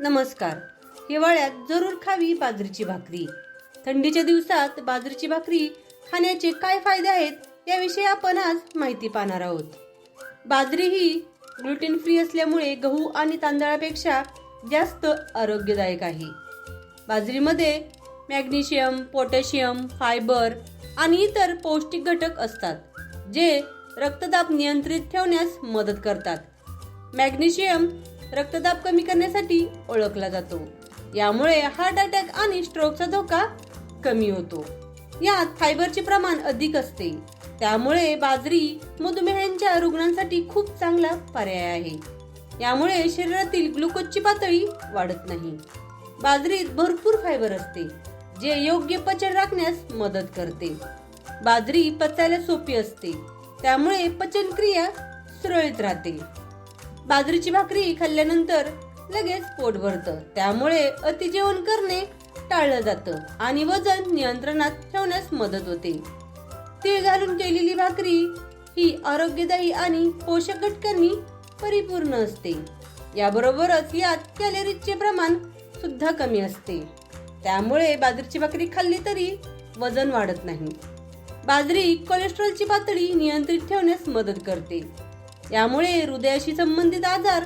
नमस्कार. हिवाळ्यात जरूर खावी बाजरीची भाकरी. थंडीच्या दिवसात बाजरीची भाकरी खाण्याचे काय फायदे आहेत याविषयी आपण आज माहिती पाहणार आहोत. बाजरी ही ग्लुटेन फ्री असल्यामुळे गहू आणि तांदळापेक्षा जास्त आरोग्यदायक आहे. बाजरीमध्ये मॅग्नेशियम पोटॅशियम फायबर आणि इतर पौष्टिक घटक असतात जे रक्तदाब नियंत्रित ठेवण्यास मदत करतात. मॅग्नेशियम रक्तदाब कमी करण्यासाठी ओळखला जातो. यामुळे हार्ट अटॅक आणि स्ट्रोकचा धोका कमी होतो. यात फायबरचे प्रमाण अधिक असते. त्यामुळे बाजरी मधुमेहांच्या रुग्णांसाठी खूप चांगला पर्याय आहे. यामुळे शरीरातील ग्लुकोजची पातळी वाढत नाही. बाजरीत भरपूर फायबर असते जे योग्य पचन राखण्यास मदत करते. बाजरी पचायला सोपी असते त्यामुळे पचनक्रिया सुरळीत राहते. बाजरीची भाकरी खाल्ल्यानंतर लगेच पोट भरतं. त्यामुळे अति जेवण करणे टाळलं जातं आणि वजन नियंत्रणात ठेवण्यास मदत होते. तीळ घालून केलेली भाकरी ही आरोग्यदायी आणि पोषक घटकांनी परिपूर्ण असते. याबरोबरच यात कॅलरीजचे प्रमाण सुद्धा कमी असते. त्यामुळे बाजरीची भाकरी खाल्ली तरी वजन वाढत नाही. बाजरी कोलेस्ट्रॉलची पातळी नियंत्रित ठेवण्यास मदत करते. यामुळे हृदयाशी संबंधित आजार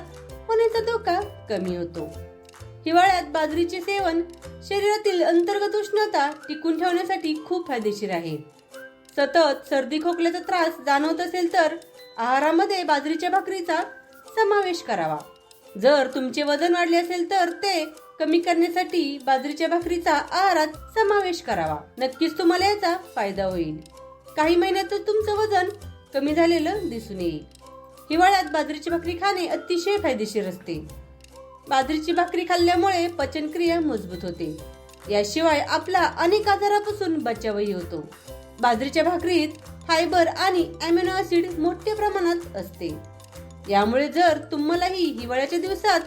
होण्याचा धोका कमी होतो. हिवाळ्यात बाजरीचे सेवन शरीरातील अंतर्गत उष्णता टिकून ठेवण्यासाठी खूप फायदेशीर आहे. सतत सर्दी खोकल्याचा त्रास जाणवत असेल तर आहारामध्ये बाजरीच्या भाकरीचा समावेश करावा. जर तुमचे वजन वाढले असेल तर ते कमी करण्यासाठी बाजरीच्या भाकरीचा आहारात समावेश करावा. नक्कीच तुम्हाला याचा फायदा होईल. काही महिन्यातच तुमचं वजन कमी झालेलं दिसून येईल. हिवाळ्यात बाजरीची भाकरी खाणे अतिशय फायदेशीर असते. बाजरीची भाकरी खाल्ल्यामुळे पचनक्रिया मजबूत होते. याशिवाय आपला अनेक आजारापासून बचावही होतो. बाजरीच्या भाकरीत फायबर आणि अॅमिनो ऍसिड मोठ्या प्रमाणात असते. यामुळे जर तुम्हालाही हिवाळ्याच्या दिवसात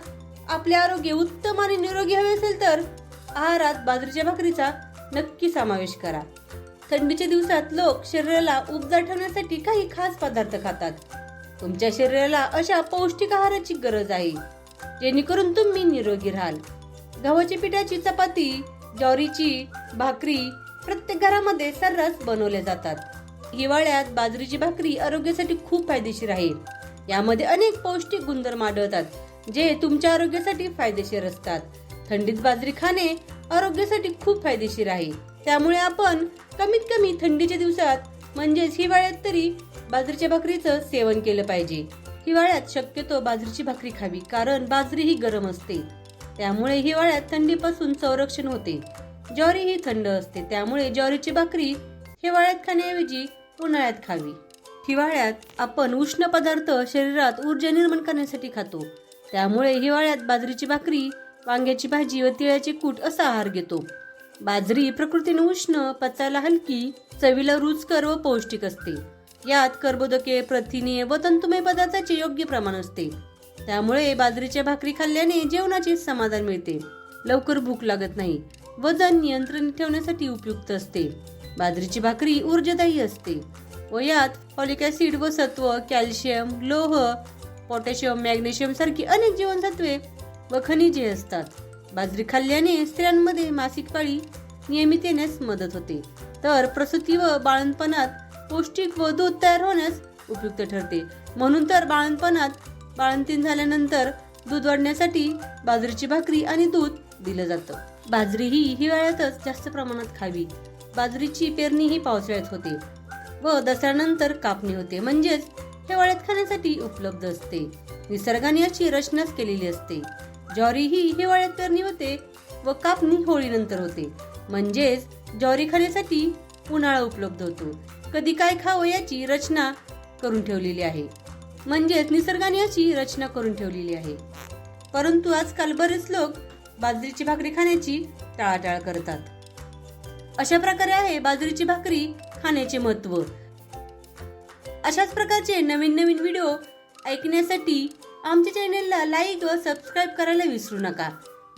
आपले आरोग्य उत्तम आणि निरोगी हवे असेल तर आहारात बाजरीच्या भाकरीचा नक्की समावेश करा. थंडीच्या दिवसात लोक शरीराला उबदार ठेवण्यासाठी काही खास पदार्थ खातात. तुमच्या शरीराला अशा पौष्टिक आहाराची गरज आहे जेणेकरून तुम्ही निरोगी राहाल. गव्हाच्या पिठाची चपाती ज्वारीची भाकरी प्रत्येक घरामध्ये सर्रास बनवल्या जातात. हिवाळ्यात बाजरीची भाकरी आरोग्यासाठी खूप फायदेशीर आहे. यामध्ये अनेक पौष्टिक गुणधर्म आढळतात जे तुमच्या आरोग्यासाठी फायदेशीर असतात. थंडीत बाजरी खाणे आरोग्यासाठी खूप फायदेशीर आहे. त्यामुळे आपण कमीत कमी थंडीच्या दिवसात म्हणजेच हिवाळ्यात तरी बाजरीच्या भाकरीचं सेवन केलं पाहिजे. हिवाळ्यात शक्यतो बाजरीची भाकरी खावी कारण बाजरी ही गरम असते. त्यामुळे हिवाळ्यात थंडीपासून संरक्षण होते. ज्वारी ही थंड असते त्यामुळे ज्वारीची भाकरी हिवाळ्यात खाण्याऐवजी उन्हाळ्यात खावी. हिवाळ्यात आपण उष्ण पदार्थ शरीरात ऊर्जा निर्माण करण्यासाठी खातो. त्यामुळे हिवाळ्यात बाजरीची भाकरी वांग्याची भाजी व तिळाचे कूट असा आहार घेतो. बाजरी प्रकृतीने उष्ण पचायला हलकी चवीला रुचकर व पौष्टिक असते. यात कर्बोदके प्रथिने व तंतुमय पदार्थाचे योग्य प्रमाण असते. त्यामुळे बाजरीच्या भाकरी खाल्ल्याने जेवणाचे समाधान मिळते. लवकर भूक लागत नाही. वजन नियंत्रण ठेवण्यासाठी उपयुक्त असते. बाजरीची भाकरी ऊर्जादायी असते. व यात फॉलिक ऍसिड व सत्व कॅल्शियम लोह पोटॅशियम मॅग्नेशियम सारखी अनेक जीवनसत्वे व खनिजे असतात. बाजरी खाल्ल्याने स्त्रियांमध्ये मासिक पाळी नियमित येण्यास मदत होते. तर प्रसूती व बाळंतपणात पौष्टिक व दूध तयार होण्यास उपयुक्त ठरते. म्हणून तर बाळंतपणात बाळंतीन झाल्यानंतर दूध वाढण्यासाठी बाजरीची भाकरी आणि दूध दिलं जातं. बाजरी ही हिवाळ्यातच जास्त प्रमाणात खावी. बाजरीची पेरणी ही पावसाळ्यात होते व दसऱ्यानंतर कापणी होते. म्हणजेच हिवाळ्यात खाण्यासाठी उपलब्ध असते. निसर्गाने याची रचनाच केलेली असते. ज्वारी ही हिवाळ्यात पेरणी होते व कापणी होळीनंतर होते. म्हणजेच ज्वारी खाण्यासाठी उन्हाळा उपलब्ध होतो. कधी काय खावं याची रचना करून ठेवलेली आहे. म्हणजेच निसर्गाने याची रचना करून ठेवलेली आहे. परंतु आजकाल बरेच लोक बाजरीची भाकरी खाण्याची टाळाटाळ करतात. अशा प्रकारे आहे बाजरीची भाकरी खाण्याचे महत्त्व अशाच प्रकारचे नवीन नवीन व्हिडिओ ऐकण्यासाठी आमच्या चॅनेलला लाईक व सबस्क्राईब करायला विसरू नका.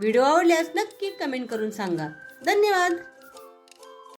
व्हिडिओ आवडल्यास नक्की कमेंट करून सांगा. धन्यवाद!